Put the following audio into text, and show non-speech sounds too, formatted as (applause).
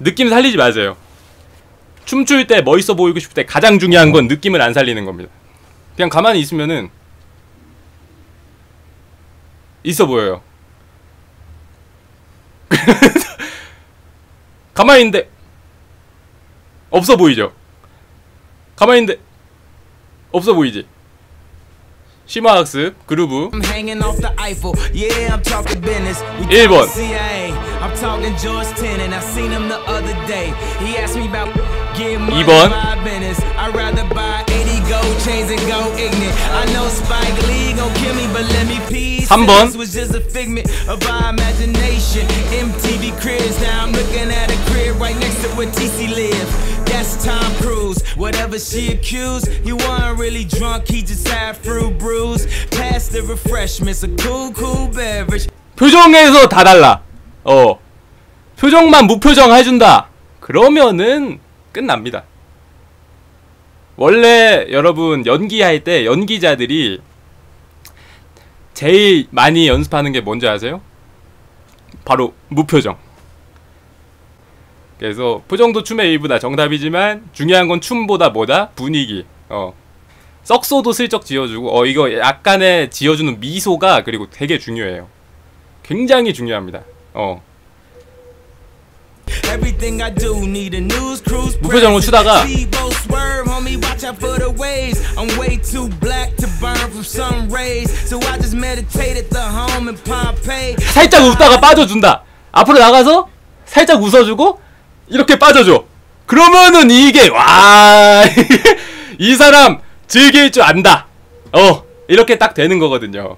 느낌 살리지 마세요. 춤출 때 멋있어 보이고 싶을 때 가장 중요한 건 느낌을 안 살리는 겁니다. 그냥 가만히 있으면은 있어 보여요. (laughs) 가만히 있는데 없어 보이죠? 가만히 있는데 없어 보이지? 심화학습 그루브 I'm hanging off the Eiffel. Yeah, I'm talking business. We 일본. talking CIA. I'm talking George Tenet. I seen him the other day. He asked me about getting money 이번. by business. I'd rather buy 80 gold chains and go ignorant. I know Spike Lee gon' kill me, but let me peace. 삼 번. This was just a figment of our imagination. MTV cribs. Now I'm looking at a crib right next to where TC live. That's Tom Cruise. Whatever she accused, he wasn't really drunk. He just had fruit brews. Pass the refreshments, a cool, cool beverage. 표정에서 다 달라. 어. 표정만 무표정 해준다. 그러면은 끝납니다. 원래 여러분 연기할 때 연기자들이 제일 많이 연습하는 게 뭔지 아세요? 바로 무표정. 그래서 표정도 춤의 일부다 정답이지만 중요한 건 춤보다 뭐다 분위기. 어. 썩소도 슬쩍 지어주고 어 이거 약간의 지어주는 미소가 그리고 되게 중요해요. 굉장히 중요합니다. 어. 무표정으로 추다가. 살짝 웃다가 빠져준다. 앞으로 나가서 살짝 웃어주고 이렇게 빠져줘. 그러면은 이게 와 (laughs) 이 사람 즐길 줄 안다. 어 이렇게 딱 되는 거거든요.